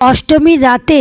অষ্টমীর রাতে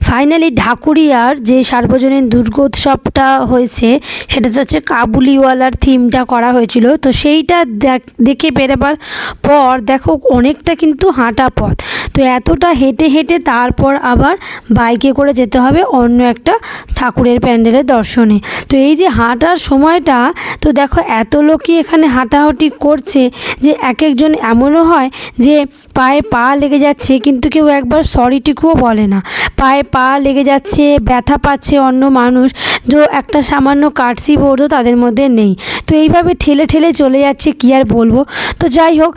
ফাইনালি ঢাকুরিয়ার যে সার্বজনীন দুর্গোৎসবটা হয়েছে সেটা তো হচ্ছে কাবুলিওয়ালার থিমটা করা হয়েছিল। তো সেইটা দেখ- বেরোবার পর দেখো অনেকটা কিন্তু হাঁটা পথ। তো এতটা হেঁটে হেঁটে তারপর আবার বাইকে করে যেতে হবে অন্য একটা ঠাকুরের প্যান্ডেলের দর্শনে। তো এই যে হাঁটার সময়টা, তো দেখো এত লোকই এখানে হাঁটাহাঁটি করছে যে এক একজন এমনও হয় যে পায়ে পা লেগে যাচ্ছে, কিন্তু কেউ একবার সরিটুকুও বলে না। পায়ে পা লেগে যাচ্ছে, ব্যথা পাচ্ছে অন্য মানুষ। তো একটা সামান্য কাটসি বোর্ডও তাদের মধ্যে নেই। তো এইভাবে ঠেলে ঠেলে চলে যাচ্ছে, কি আর বলব? তো যাই হোক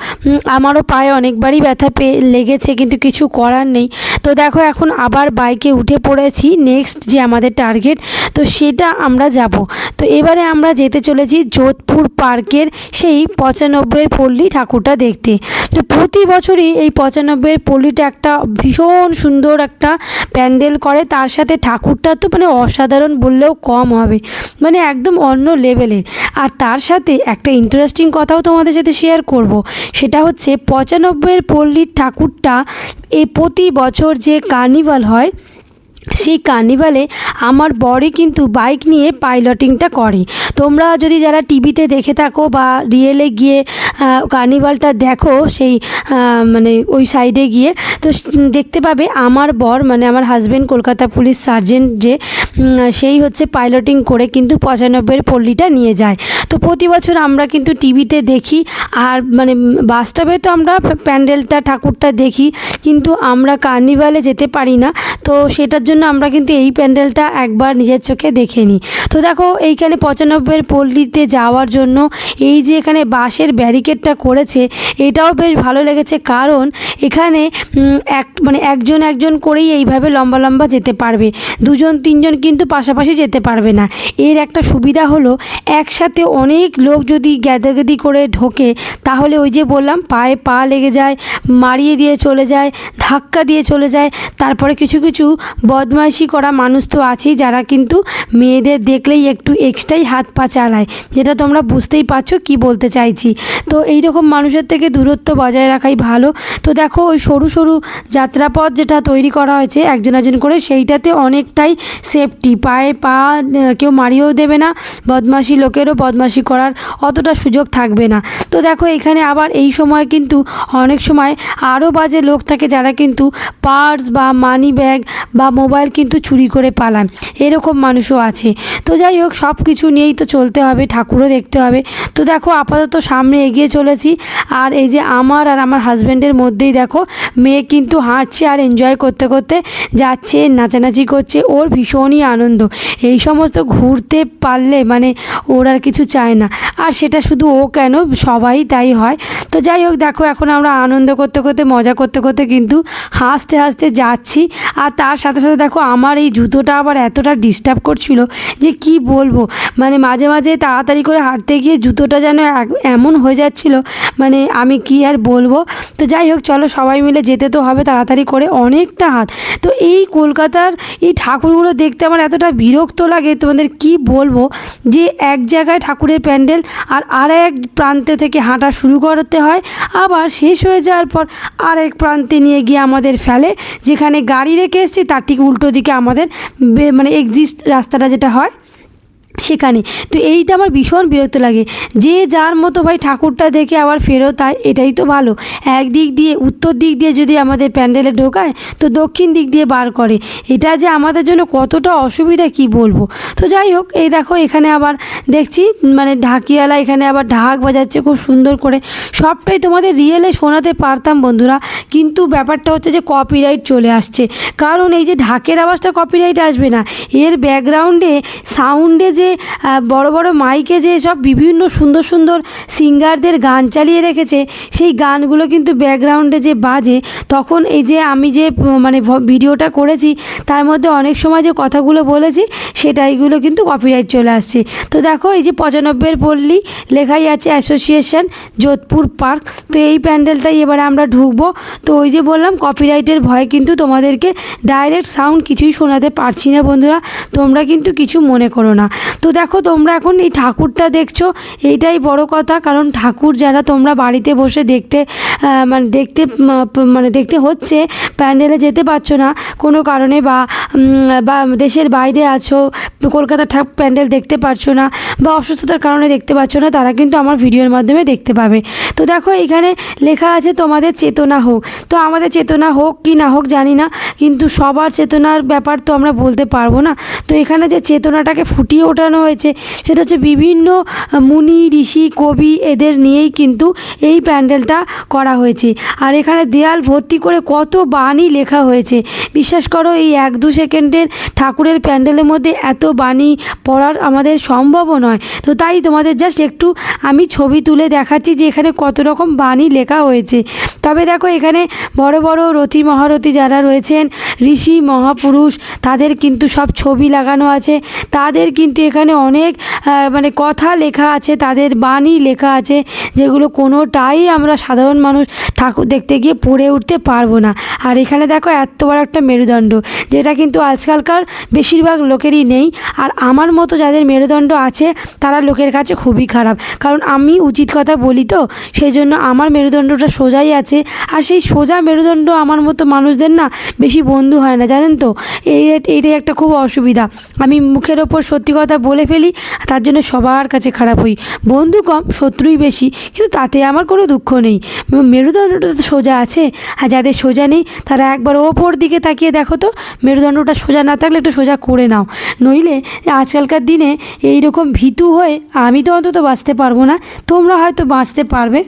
আমারও পায়ে অনেকবারই ব্যথা পেয়ে লেগেছে, কিন্তু কিছু করার নেই। তো দেখো, এখন আবার বাইকে উঠে পড়েছি নেক্সট যে আমাদের টার্গেট তো সেটা আমরা যাব। তো এবারে আমরা যেতে চলেছি যোধপুর পার্কের সেই পঁচানব্বইয়ের পল্লী ঠাকুরটা দেখতে। তো প্রতি বছরই এই পঁচানব্বইয়ের পল্লীটা একটা ভীষণ সুন্দর একটা প্যান্ডেল করে। তার সাথে ঠাকুরটা তো মানে অসাধারণ বললেও কম হবে। মানে একদম অন্য লেভেলের আর তার সাথে একটা ইন্টারেস্টিং কথাও তোমাদের সাথে শেয়ার করব। সেটা হচ্ছে পঁচানব্বইয়ের পল্লীর ঠাকুরটা এই প্রতি বছর যে কার্নিভাল হয় সেই কার্নিভালে আমার বরই কিন্তু বাইক নিয়ে পাইলটিংটা করে। তোমরা যদি যারা টিভিতে দেখে থাকো বা রিয়েলে গিয়ে কার্নিভালটা দেখো সেই মানে ওই সাইডে গিয়ে, তো দেখতে পাবে আমার বর মানে আমার হাজব্যান্ড কলকাতা পুলিশ সার্জেন্ট যে সেই হচ্ছে পাইলটিং করে কিন্তু পঁচানব্বইয়ের পল্লীটা নিয়ে যায়। তো প্রতি বছর আমরা কিন্তু টিভিতে দেখি, আর মানে বাস্তবে তো আমরা প্যান্ডেলটা, ঠাকুরটা দেখি, কিন্তু আমরা কার্নিভালে যেতে পারি না। তো সেটার জন্য আমরা কিন্তু এই প্যান্ডেলটা একবার নিজের চোখে দেখে নিই। তো দেখো, এইখানে পঁচানব্বইয়ের পল্লীতে যাওয়ার জন্য এই যে এখানে বাঁশের ব্যারিকেডটা করেছে, এটাও বেশ ভালো লেগেছে কারণ এখানে এক মানে একজন একজন করেই এইভাবে লম্বা লম্বা যেতে পারবে। দুজন তিনজন কিন্তু পাশাপাশি যেতে পারবে না। এর একটা সুবিধা হলো, একসাথে অনেক লোক যদি গ্যাদাগেদি করে ঢোকে, তাহলে ওই যে বললাম, পায়ে পা লেগে যায়, মারিয়ে দিয়ে চলে যায়, ধাক্কা দিয়ে চলে যায়, তারপরে কিছু কিছু বদমাইশি করা মানুষ তো আছেই, যারা কিন্তু মেয়েদের দেখলেই একটু এক্সট্রাই হাত পা চালায়, যেটা তোমরা বুঝতেই পারছ কি বলতে চাইছি। তো এই রকম মানুষের থেকে দূরত্ব বজায় রাখাই ভালো। তো দেখো ওই সরু সরু যাত্রাপথ যেটা তৈরি করা হয়েছে একজন একজন করে, সেইটাতে অনেকটাই সেফটি পায়ে পা কেউ মারিয়েও দেবে না, বদমাশি লোকেরও বদমাশি করার অতটা সুযোগ থাকবে না। তো দেখো এখানে আবার এই সময় কিন্তু অনেক সময় আরও বাজে লোক থাকে, যারা কিন্তু পার্স বা মানি ব্যাগ বা মোবাইল কিন্তু চুরি করে পালায় এরকম মানুষও আছে। তো যাই হোক সব কিছু নিয়েই তো চলতে হবে, ঠাকুরও দেখতে হবে। তো দেখো, আপাতত সামনে এগিয়ে চলেছি। আর এই যে আমার আর আমার হাজব্যান্ডের মধ্যেই দেখো, মেয়ে কিন্তু হাঁটছে আর এনজয় করতে করতে যাচ্ছে, নাচানাচি করছে। ওর ভীষণই আনন্দ। এই সমস্ত ঘুরতে পারলে মানে ওর আর কিছু চায় না। আর সেটা শুধু ও কেন? সবাই তাই হয়। তো যাই হোক, দেখো, এখন আমরা আনন্দ করতে করতে, মজা করতে করতে কিন্তু হাসতে হাসতে যাচ্ছি। আর তার সাথে সাথে দেখো, আমার এই জুতোটা আবার এতটা ডিস্টার্ব করছিল যে কি বলব? মানে মাঝে মাঝে তাড়াতাড়ি করে হাঁটতে গিয়ে জুতোটা যেন এমন হয়ে যাচ্ছিল মানে আমি কি আর বলব? তো যাই হোক, চলো সবাই মিলে যেতে তো হবে তাড়াতাড়ি করে অনেকটা হাত। তো এই কলকাতার এই ঠাকুরগুলো দেখতে আমার এতটা বিরক্ত লাগে, তোমাদের কি বলব? যে এক জায়গায় ঠাকুরের প্যান্ডেল আর আর এক প্রান্ত থেকে হাঁটা শুরু করতে হয়, আবার শেষ হয়ে যাওয়ার পর আরেক প্রান্তে নিয়ে গিয়ে আমাদের ফেলে, যেখানে গাড়ি রেখে এসেছি, তার ঠিক উল্টো দিকে আমাদের মানে এক্সিস্ট রাস্তাটা যেটা হয় সেখানে। তো এইটা আমার ভীষণ বিরক্ত লাগে। যে যার মতো ভাই ঠাকুরটা দেখে আবার ফেরত আয়, এটাই তো ভালো। একদিক দিয়ে, উত্তর দিক দিয়ে যদি আমাদের প্যান্ডেলে ঢোকায়, তো দক্ষিণ দিক দিয়ে বার করে। এটা যে আমাদের জন্য কতটা অসুবিধা, কি বলব? তো যাই হোক, এই দেখো, এখানে আবার দেখছি মানে ঢাকিয়ালা এখানে আবার ঢাক বাজাচ্ছে খুব সুন্দর করে। সবটাই তোমাদের রিয়েলে শোনাতে পারতাম বন্ধুরা, কিন্তু ব্যাপারটা হচ্ছে যে কপিরাইট চলে আসছে। কারণ এই যে ঢাকের আওয়াজটা কপিরাইট আসবে না, এর ব্যাকগ্রাউন্ডে সাউন্ডে যে বড় বড় মাইকে যে সব বিভিন্ন সুন্দর সুন্দর সিঙ্গারদের গান চালিয়ে রেখেছে, সেই গানগুলো কিন্তু ব্যাকগ্রাউন্ডে যে বাজে, তখন এই যে আমি যে মানে ভিডিওটা করেছি, তার মধ্যে অনেক সময় যে কথাগুলো বলেছি, সেটাইগুলো কিন্তু কপিরাইট চলে আসছে। তো দেখো, এই যে পঁচানব্বইয়ের পল্লী লেখাই আছে অ্যাসোসিয়েশন যোধপুর পার্ক, তো এই প্যান্ডেলটাই এবারে আমরা ঢুকবো। তো ওই যে বললাম কপিরাইটের ভয়ে কিন্তু তোমাদেরকে ডাইরেক্ট সাউন্ড কিছুই শোনাতে পারছি না বন্ধুরা, তোমরা কিন্তু কিছু মনে করো না। তো দেখো, তোমরা এখন এই ঠাকুরটা দেখছ, এইটাই বড় কথা। কারণ ঠাকুর যারা তোমরা বাড়িতে বসে দেখতে মানে দেখতে মানে দেখতে হচ্ছে, প্যান্ডেলে যেতে পারছ না, কোনো কারণে বা বা দেশের বাইরে আছো কলকাতা ঠাক প্যান্ডেল দেখতে পারছ না, বা অসুস্থতার কারণে দেখতে পাচ্ছ না, তারা কিন্তু আমার ভিডিওর মাধ্যমে দেখতে পাবে। তো দেখো, এখানে লেখা আছে তোমাদের চেতনা হোক। তো আমাদের চেতনা হোক কি না হোক, জানি না। কিন্তু সবার চেতনার ব্যাপার তো আমরা বলতে পারব না। তো এখানে যে চেতনাটাকে ফুটিয়ে ওঠানো হয়েছে, সেটা হচ্ছে বিভিন্ন মুনি, ঋষি, কবি এদের নিয়েই কিন্তু এই প্যান্ডেলটা করা হয়েছে। আর এখানে দেয়াল ভর্তি করে কত বাণী লেখা হয়েছে। বিশ্বাস করো, এই এক দু সেকেন্ডের ঠাকুরের প্যান্ডেলের মধ্যে এত বাণী পড়ার আমাদের সম্ভবও নয়। তো তাই তোমাদের জাস্ট একটু আমি ছবি তুলে দেখাচ্ছি যে এখানে কত রকম বাণী লেখা হয়েছে। তবে দেখো, এখানে বড় বড় রথী মহারথী যারা রয়েছেন ঋষি মহাপুরুষ, তাদের কিন্তু সব ছবি লাগানো আছে। তাদের কিন্তু এখানে অনেক মানে কথা লেখা আছে, তাদের বাণী লেখা আছে, যেগুলো কোনোটাই আমরা সাধারণ মানুষ ঠাকুর দেখতে গিয়ে পড়ে উঠতে পারব না। আর এখানে দেখো এত বড় একটা মেরুদণ্ড, যেটা কিন্তু আজকালকার বেশিরভাগ লোকেরই নেই। আর আমার মতো যাদের মেরুদণ্ড আছে, তারা লোকের কাছে খুবই খারাপ। কারণ আমি উচিত কথা বলি তো, সেই জন্য আমার মেরুদণ্ডটা সোজাই আছে। আর সেই সোজা মেরুদণ্ড আমার মতো মানুষদের না বেশি বন্ধু হয় না, জানেন তো? এই এইটাই একটা খুব অসুবিধা। আমি মুখের ওপর সত্যি কথা বলে ফেলি, তার জন্য সবার কাছে খারাপ হই। বন্ধু কম, শত্রুই বেশি, কিন্তু তাতে আমার কোনো দুঃখ নেই। মেরুদণ্ডটা তো সোজা আছে, আর যাদের সোজা নেই, তারা একবার ওপর দিকে তাকিয়ে দেখো তো, মেরুদণ্ডটা সোজা না থাকলে একটু সোজা করে নাও। নইলে আজকালকার দিনে এই রকম ভীতু হয়ে আমি তো অন্তত বাঁচতে পারব না, তোমরা হয়তো বাঁচতে পারবে।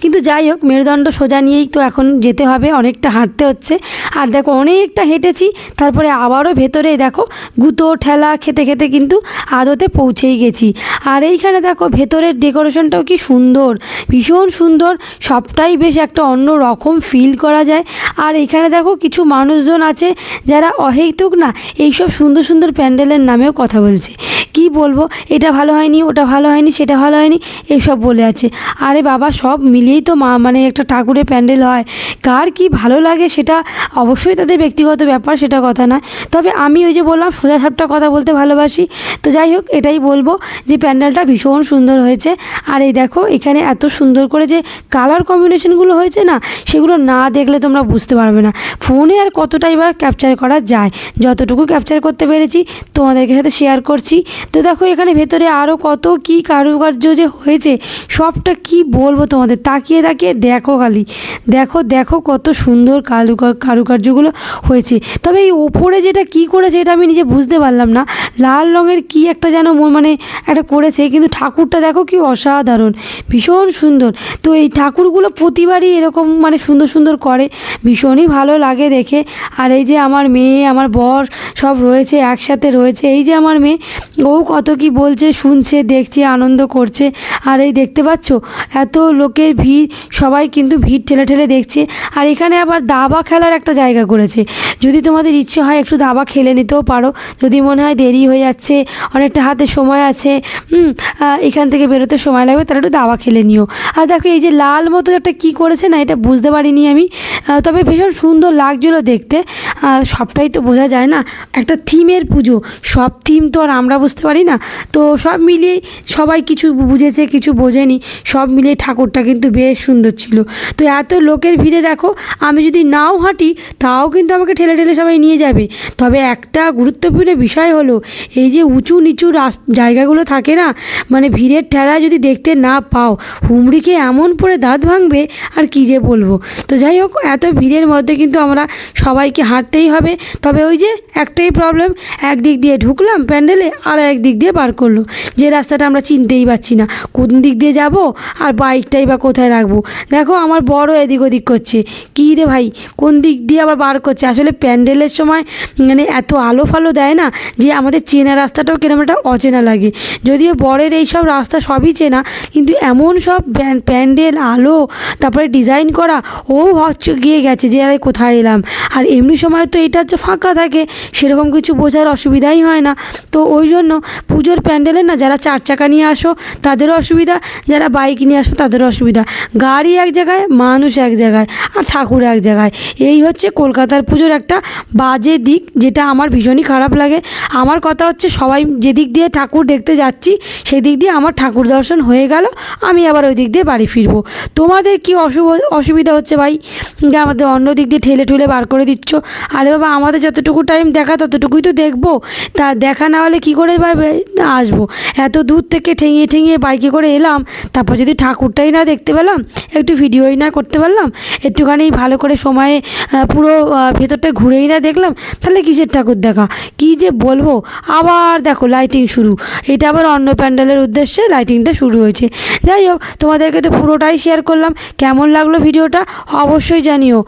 কিন্তু যাই হোক, মেরুদণ্ড সোজা নিয়েই তো এখন যেতে হবে, অনেকটা হাঁটতে হচ্ছে। আর দেখো, অনেকটা হেঁটেছি, তারপরে আবারও ভেতরে দেখো, গুঁতো, ঠেলা খেতে খেতে কিন্তু আদতে পৌঁছেই গেছি। আর এইখানে দেখো, ভেতরের ডেকোরেশনটাও কি সুন্দর, ভীষণ সুন্দর, সবটাই বেশ একটা অন্য রকম ফিল করা যায়। আর এখানে দেখো, কিছু মানুষজন আছে যারা অহেতুক না, এইসব সুন্দর সুন্দর প্যান্ডেলের নামেও কথা বলছে। কি বলব, এটা ভালো হয়নি, ওটা ভালো হয়নি, সেটা ভালো হয়নি, এইসব বলে আছে। আরে বাবা, সব মিলিয়েই তো মা মানে একটা ঠাকুরের প্যান্ডেল হয়। কার কি ভালো লাগে সেটা অবশ্যই তাদের ব্যক্তিগত ব্যাপার, সেটা কথা নয়। তবে আমি ওই যে বললাম, সোজা সাপটা কথা বলতে ভালোবাসি। তো যাই হোক, এটাই বলব যে প্যান্ডেলটা ভীষণ সুন্দর হয়েছে। আর এই দেখো, এখানে এত সুন্দর করে যে কালার কম্বিনেশনগুলো হয়েছে না, সেগুলো না দেখলে তোমরা বুঝতে পারবে না। ফোনে আর কতটাই বা ক্যাপচার করা যায়? যতটুকু ক্যাপচার করতে পেরেছি, তোমাদেরকে সাথে শেয়ার করছি। তো দেখো, এখানে ভেতরে আরও কত কি কারুকার্য যে হয়েছে, সবটা কি বলব তোমাদের তাকিয়ে তাকিয়ে দেখো খালি। দেখো দেখো কত সুন্দর কারুকার কারুকার্যগুলো হয়েছে। তবে এই ওপরে যেটা কি করেছে এটা আমি নিজে বুঝতে পারলাম না। লাল রঙের কি একটা যেন মানে একটা করেছে, কিন্তু ঠাকুরটা দেখো কি অসাধারণ, ভীষণ সুন্দর। তো এই ঠাকুরগুলো প্রতিবারই এরকম মানে সুন্দর সুন্দর করে, ভীষণই ভালো লাগে দেখে। আর এই যে আমার মেয়ে, আমার বর সব রয়েছে, একসাথে রয়েছে। এই যে আমার মেয়ে, ও কত কি বলছে, শুনছে, দেখছে, আনন্দ করছে। আর এই দেখতে পাচ্ছ? এত লোকের ভিড়, সবাই কিন্তু ভিড় ঠেলে ঠেলে দেখছে। আর এখানে আবার দাবা খেলার একটা জায়গা করেছে। যদি তোমাদের ইচ্ছে হয় একটু দাবা খেলে নিতেও পারো। যদি মনে হয় দেরি হয়ে যাচ্ছে, অনেকটা হাতে সময় আছে এখান থেকে বেরোতে সময় লাগবে, তাহলে একটু দাবা খেলে নিও। আর দেখো, এই যে লাল মতো একটা কি করেছে না, এটা বুঝতে পারিনি আমি। তবে ভীষণ সুন্দর লাগছিল দেখতে। সবটাই তো বোঝা যায় না, একটা থিমের পুজো, সব থিম তো আর আমরা বুঝতে পারি না। তো সব মিলিয়ে সবাই কিছু বুঝেছে, কিছু বোঝেনি, সব মিলিয়ে ঠাকুরটা কিন্তু বেশ সুন্দর ছিল। তো এত লোকের ভিড়ে দেখো, আমি যদি নাও হাঁটি, তাও কিন্তু আমাকে ঠেলে ঠেলে ঠেলে সবাই নিয়ে যাবে। তবে একটা গুরুত্বপূর্ণ বিষয় হলো, এই যে উঁচু নিচু রাস জায়গাগুলো থাকে না মানে ভিড়ের ঠেলায় যদি দেখতে না পাও, হুমড়িকে এমন পরে দাঁত ভাঙবে, আর কী যে বলব। তো যাই হোক, এত ভিড়ের মধ্যে কিন্তু আমরা সবাইকে হাঁটতেই হবে। তবে ওই যে একটাই প্রবলেম একদিক দিয়ে ঢুকলাম প্যান্ডেলে, আর একদিক দিয়ে বার করল। যে রাস্তাটা আমরা চিনতেই পারছি না, কোন দিক দিয়ে যাব, আর বাইকটাই বা কোথায় রাখব। দেখো আমার বড় এদিক ওদিক করছে। কী রে ভাই, কোন দিক দিয়ে আবার বার করছে? আসলে প্যান্ডেলের সময় মানে এত আলো ফালো দেয় না যে আমাদের চেনা রাস্তাটাও কিরম একটা অচেনা লাগে। যদিও বরের এই সব রাস্তা সবই চেনা, কিন্তু এমন সব প্যান্ডেল, আলো, তারপরে ডিজাইন করা, ও হচ্ছে গিয়ে গেছে যে আরে কোথায় এলাম। আর এমনি সময় তো এটা হচ্ছে ফাঁকা থাকে, সেরকম কিছু বোঝার অসুবিধাই হয় না। তো ওই জন্য পুজোর প্যান্ডেলে না যারা চার চাকা নিয়ে আসো, তাদেরও অসুবিধা, যারা বাইক নিয়ে আসো, তাদেরও অসুবিধা। গাড়ি এক জায়গায়, মানুষ এক জায়গায়, আর ঠাকুর এক জায়গায়। এই হচ্ছে কলকাতার পুজোর একটা বাজে দিক যেটা আমার ভীষণই খারাপ লাগে। আমার কথা হচ্ছে সবাই যেদিক দিয়ে ঠাকুর দেখতে যাচ্ছি সেই দিক দিয়ে আমার ঠাকুর দর্শন হয়ে গেল, আমি আবার ওই দিক দিয়ে বাড়ি ফিরবো। তোমাদের কি অশুভ, অসুবিধা হচ্ছে ভাই? যে আমাদের অন্য দিক দিয়ে ঠেলে ঠুলে বার করে দিচ্ছ। আরে বাবা, আমাদের যতটুকু টাইম দেখা, ততটুকুই তো দেখব। তা দেখা না হলে কী করে ভাবে আসব? এত দূর থেকে ঠেঙিয়ে ঠেঙিয়ে বাইকে করে এলাম, তারপর যদি ঠাকুরটাই না দেখতে পেলাম, একটু ভিডিওই না করতে পারলাম, একটুখানি ভালো করে সময়ে পুরো ভেতরটা ঘুরেই না দেখলাম, তাহলে কিসের ঠাকুর দেখা? কি যে বলব? আবার দেখো লাইটিং শুরু। এটা আবার অন্য প্যান্ডেলের উদ্দেশ্যে লাইটিংটা শুরু হয়েছে। যাই হোক, তোমাদেরকে তো পুরোটাই শেয়ার করলাম। কেমন লাগল ভিডিওটা? অবশ্যই জানিও।